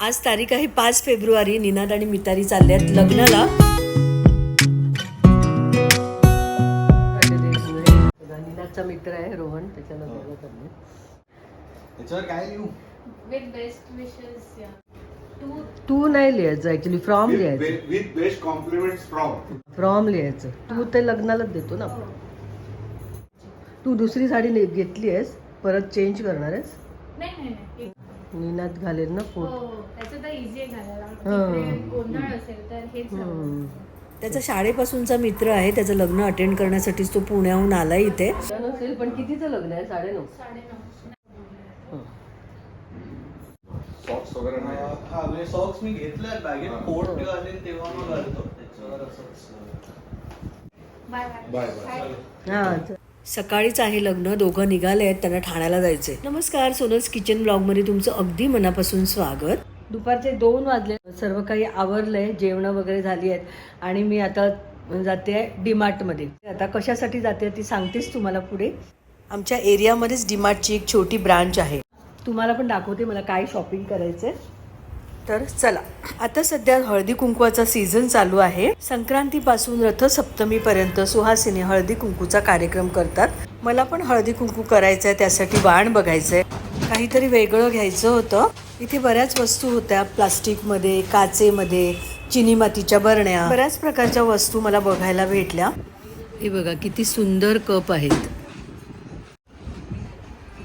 आज तारीख आहे पाच फेब्रुवारी. निनाद आणि मितारी चालल्यात लग्नाला. निनादचा मित्र आहे रोहन त्याच्या लग्नाला चालले त्याच्यावर काय लिहू? With best wishes, yeah. Two. तू नाही लिहायचं ऍक्च्युली फ्रॉम लिहायचं. With best compliments from from लिहायचं. तू ते लग्नालाच देतो ना. तू दुसरी साडी घेतली आहेस परत चेंज करणार आहेस? नाही नाही नाही. एक- निनाद घालेल ना हो फोट त्याचं तर इझी आहे घालायला. हा. तिकडे गोंधळ असेल तर हेच लावून. त्याचा शाळेपासूनचा मित्र आहे त्याचं लग्न अटेंड करण्यासाठीच तो पुण्याहून आलाय इथे. नसेल पण कितीचं लग्न आहे? साडेनऊ. साडेनऊ. सॉक्स वगैरे नाही? हा म्हणजे सॉक्स मी घेतलाय बॅगेत कोट आले तेव्हा मग घालतो. त्याच्यावर असंच बाय बाय. Bye bye. हा सकाळीच आहे लग्न दोघं निघाले आहेत त्यांना ठाण्याला जायचंय. नमस्कार सोनस किचन ब्लॉगमध्ये तुमचं अगदी मनापासून स्वागत. दुपारचे दोन वाजले सर्व काही आवरलंय जेवणं वगैरे झाली आहेत आणि मी आता जाते आहे मध्ये आता कशासाठी जाते ती सांगतेच तुम्हाला पुढे. आमच्या एरियामध्येच डीमार्टची एक छोटी ब्रांच आहे. तुम्हाला पण दाखवते मला काय शॉपिंग करायचंय. तर चला. आता सध्या हळदी कुंकवाचा सीझन चालू आहे. संक्रांतीपासून रथसप्तमीपर्यंत सुहासिनी हळदी कुंकूचा कार्यक्रम करतात. मला पण हळदी कुंकू करायचं आहे त्यासाठी वाण बघायचंय. काहीतरी वेगळं घ्यायचं होतं. इथे बऱ्याच वस्तू होत्या प्लास्टिकमध्ये काचेमध्ये चिनी मातीच्या बरण्या. बऱ्याच प्रकारच्या वस्तू मला बघायला भेटल्या. हे बघा किती सुंदर कप आहेत.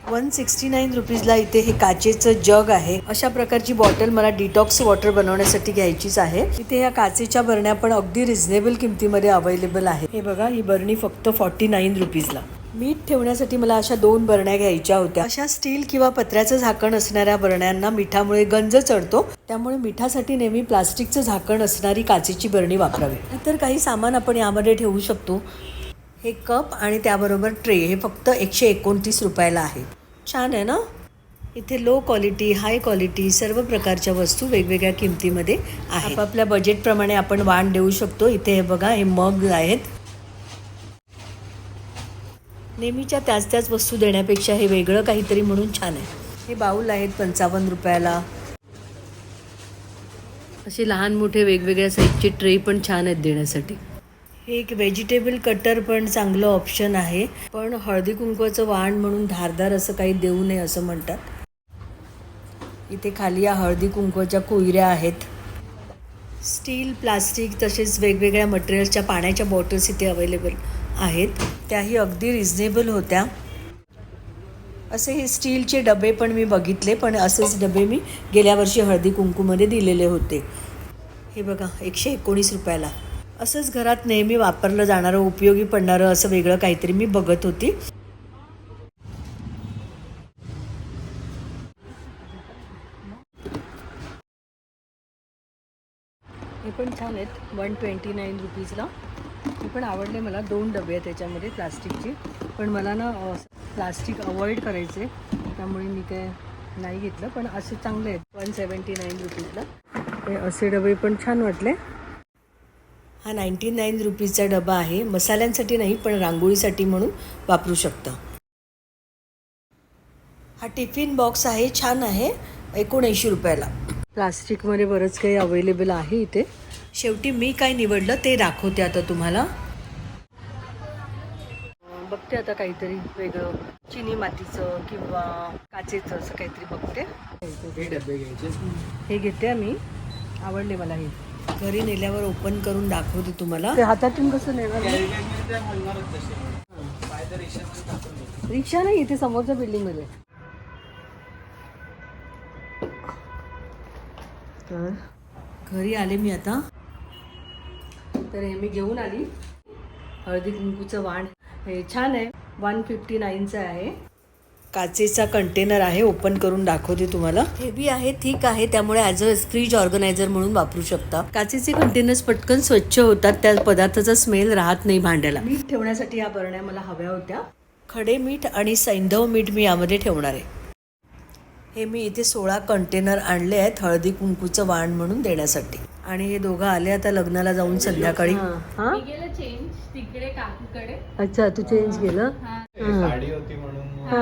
वन सिक्स्टी नाईन रुपीजला इथे हे काचेचं जग आहे. अशा प्रकारची बॉटल मला डिटॉक्स वॉटर बनवण्यासाठी घ्यायचीच आहे. इथे या काचेच्या बरण्या पण अगदी रिझनेबल किमतीमध्ये अवेलेबल आहे हे बघा ही बरणी फक्त फॉर्टी नाईन रुपीजला मीठ ठेवण्यासाठी मला अशा दोन बरण्या घ्यायच्या होत्या. अशा स्टील किंवा पत्र्याचं झाकण असणाऱ्या बरण्यांना मिठामुळे गंज चढतो. त्यामुळे मिठासाठी नेहमी प्लास्टिकचं झाकण असणारी काचेची बरणी वापरावी. तर काही सामान आपण यामध्ये ठेवू शकतो. हे कप आणि त्याबरोबर ट्रे हे फक्त एकशे एकोणतीस रुपयाला आहे. छान आहे ना? इथे लो क्वालिटी हाय क्वालिटी सर्व प्रकारच्या वस्तू वेगवेगळ्या किमतीमध्ये आहेत. आपापल्या बजेटप्रमाणे आपण वाण देऊ शकतो. इथे हे बघा हे मग आहेत. नेहमीच्या त्याच त्याच वस्तू देण्यापेक्षा हे वेगळं काहीतरी म्हणून छान आहे. हे बाऊल आहेत पंचावन्न रुपयाला. असे लहान मोठे वेगवेगळ्या साईजचे ट्रे पण छान आहेत देण्यासाठी. एक व्हेजिटेबल कटर पण चांगलं ऑप्शन आहे. पण हळदी कुंकवाचं वाण म्हणून धारदार असं काही देऊ नये असं म्हणतात. इथे खाली या हळदी कुंकवाच्या कोयऱ्या आहेत. स्टील प्लास्टिक तसेच वेगवेगळ्या मटेरियल्सच्या पाण्याच्या बॉटल्स इथे अवेलेबल आहेत. त्याही अगदी रिझनेबल होत्या. असे हे स्टीलचे डबे पण मी बघितले पण असेच डबे मी गेल्या वर्षी हळदी कुंकूमध्ये दिलेले होते. हे बघा एकशे एकोणीस रुपयाला. असंच घरात नेहमी वापरलं जाणारं उपयोगी पडणारं असं वेगळं काहीतरी मी बघत होती. हे पण छान आहेत वन ट्वेंटी नाईन रुपीजला हे पण आवडले मला दोन डबे आहेत त्याच्यामध्ये प्लास्टिकचे. पण मला ना प्लास्टिक अवॉइड करायचे त्यामुळे मी ते नाही घेतलं. पण असे चांगले आहेत वन सेवन्टी नाईन रुपीजला हे असे डबे पण छान वाटले. हा नाईन्टी नाईन रुपीजचा डबा आहे. मसाल्यांसाठी नाही पण रांगोळीसाठी म्हणून वापरू शकता. हा टिफिन बॉक्स आहे छान आहे. एकोणऐंशी रुपयाला. प्लास्टिकमध्ये बरंच काही अवेलेबल आहे इथे. शेवटी मी काय निवडलं ते दाखवते आता तुम्हाला. बघते आता काहीतरी वेगळं. चिनी मातीचं किंवा काचेचं असं काहीतरी बघते. हे डबे घ्यायचे. हे घेते मी आवडले मला हे. घरी नेल्यावर ओपन करून दाखवते तुम्हाला. ते हातातून कसं नेणार? रिक्षा नाही इथे समोरच्या बिल्डिंगमध्ये. तर घरी आले मी आता. तर हे मी घेऊन आली. हळदी कुंकूचं वाण. हे छान आहे. वन फिफ्टी नाईनचं आहे. काचेचा कंटेनर आहे ओपन करून दाखवते तुम्हाला. हेवी आहे ठीक आहे त्यामुळे ॲज अ फ्रीज ऑर्गनायझर म्हणून वापरू शकता. काचेचे कंटेनर्स पटकन स्वच्छ होतात त्या पदार्थाचा स्मेल राहत नाही भांड्याला. मीठ ठेवण्यासाठी या बरण्या मला हव्या होत्या. खडे मीठ आणि सैंधव मीठ मी यामध्ये ठेवणार आहे. हे मी इथे सोळा कंटेनर आणले आहेत हळदी कुंकूचं वाण म्हणून देण्यासाठी. आणि हे दोघं आले आता लग्नाला जाऊन संध्याकाळी. हा मी गेलं चेंज तिकडे काकूकडे. अच्छा तू चेंज केलं? हा. साडी होती म्हणून. हा.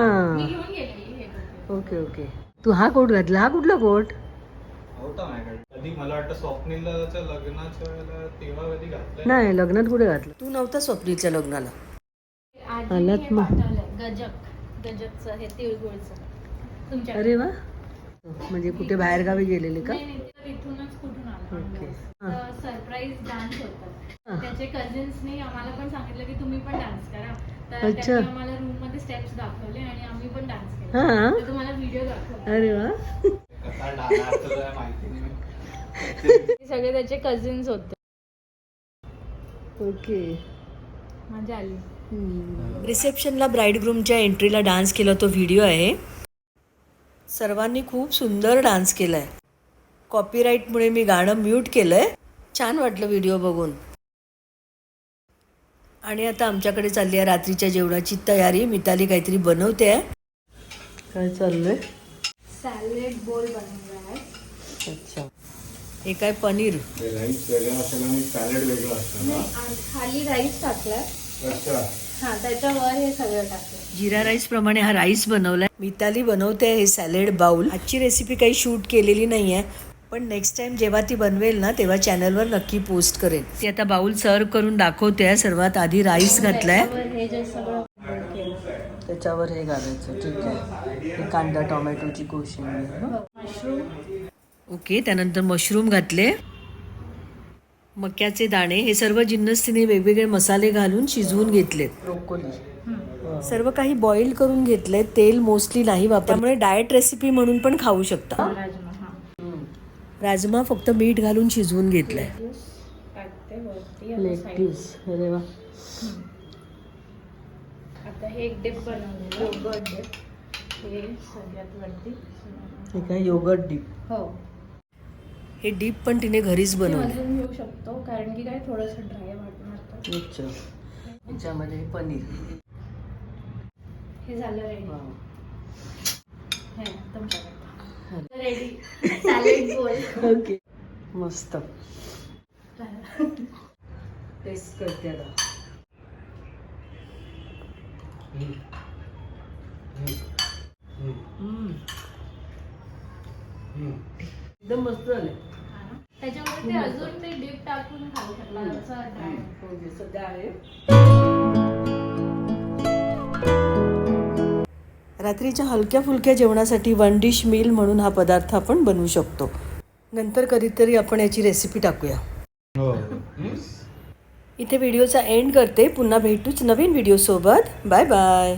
Okay okay. तू हा कोट घातला? हा कुठला कोट? होता माझ्याकडे. कधी मला वाटतं स्वप्नीलच्या लग्नाच्या वेळेला तेव्हा कधी घातलंय. नाही लग्नात कुठे घातलं? तू नव्हता स्वप्नीच्या लग्नाला. आलात हे मग. पाठवलंय गजक. गजकचं हे तिळगुळचं. तुमच्या अरे वा. म्हणजे कुठे बाहेर गावी गेलेले का? नाही नाही तर इथूनच कुठून ओके. आलं सरप्राईज डान्स होता. हा. त्याचे कझिन्सनी आम्हाला पण सांगितलं की तुम्ही पण डान्स करा. तर अच्छा. त्यांनी आम्हाला रूममध्ये स्टेप्स दाखवले आणि आम्ही पण डान्स केला. हा? तर तुम्हाला व्हिडिओ दाखवला अरे वा. कसा डान्स माहिती नाही सगळे त्याचे कझिन्स होते. ओके. मजा आली रिसेप्शनला ब्राईड ग्रूमच्या एंट्रीला डान्स केला तो व्हिडिओ आहे. सर्वांनी खूप सुंदर डान्स केलाय. कॉपीराईटमुळे मी गाणं म्यूट केलंय. छान वाटलं व्हिडिओ बघून. आणि आता आमच्याकडे चालली आहे रात्रीच्या जेवणाची तयारी. मिताली काहीतरी बनवते. आहे काय चाललंय? सॅलेड बोल बनवला आहे. अच्छा. हे काय पनीर? राईस वेगळा असेल आणि सॅलड वेगळं असतं नाही, आणि खाली राईस टाकलाय. अच्छा. हा त्याच्यावर हे सगळं टाकलं जिरा राईस प्रमाणे हा राईस बनवलाय. मिताली बनवते हे सॅलेड बाउल आजची रेसिपी काही शूट केलेली नाही आहे पण नेक्स्ट टाइम जेव्हा ती बनवेल ना तेव्हा चॅनलवर नक्की पोस्ट करेन. ती आता बाउल सर्व करून दाखवते सर्वात आधी राईस घातलाय. त्याच्यावर हे हे घालायचं ठीक आहे. कांदा टोमॅटोची कोशिंबीर मशरूम ओके त्यानंतर मशरूम घातले. मक्याचे दाणे हे सर्व जिन्नस तिने वेगवेगळे मसाले घालून शिजवून घेतलेत. ब्रोकोली. सर्व काही बॉईल करून घेतले तेल मोस्टली नाही वापर त्यामुळे डाएट रेसिपी म्हणून पण खाऊ शकता. राजमा फक्त मीठ घालून शिजवून आता side. अरे वा. आता हे एक डिप बनवलेलं. योगर्ट डिप हे सगळ्यात वरती. हे काय योगर्ट डीप हो. हे डीप पण तिने घरीच बनवले अजून घेऊ शकतो कारण की काय थोडंसं ड्राय वाटणार तर. अच्छा. याच्यामध्ये पनीर. हे झालं रेडी हे बोल ओके मस्त. टेस्ट करते आता. हम्म. एकदम मस्त झाले. त्याच्यामध्ये ते अजून ते डिप टाकून खाऊ ड्राय ओके सध्या आहे. रात्रीच्या हलक्या फुलक्या जेवणासाठी वन डिश मील म्हणून हा पदार्थ आपण बनवू शकतो. नंतर कधीतरी आपण याची रेसिपी टाकूया. हो. इथे व्हिडिओचा एंड करते. पुन्हा भेटूच नवीन व्हिडिओसोबत बाय बाय